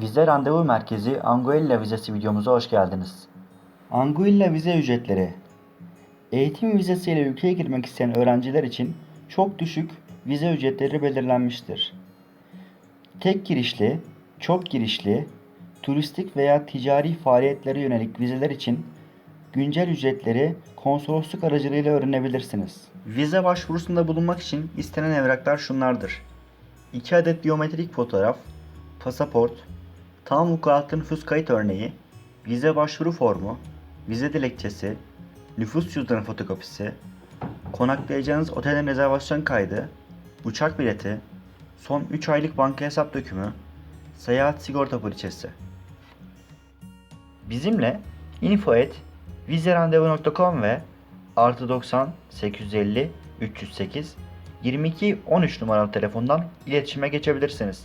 Vize Randevu Merkezi Anguilla Vizesi videomuza hoş geldiniz. Anguilla vize ücretleri Eğitim vizesiyle ülkeye girmek isteyen öğrenciler için çok düşük vize ücretleri belirlenmiştir. Tek girişli, çok girişli, turistik veya ticari faaliyetlere yönelik vizeler için güncel ücretleri konsolosluk aracılığıyla öğrenebilirsiniz. Vize başvurusunda bulunmak için istenen evraklar şunlardır. 2 adet biyometrik fotoğraf, pasaport, tam vukuatlı nüfus kayıt örneği, vize başvuru formu, vize dilekçesi, nüfus cüzdanı fotokopisi, konaklayacağınız otelin rezervasyon kaydı, uçak bileti, son 3 aylık banka hesap dökümü, seyahat sigorta poliçesi. Bizimle info@vizerandevu.com ve artı 90 850 308 22 13 numaralı telefondan iletişime geçebilirsiniz.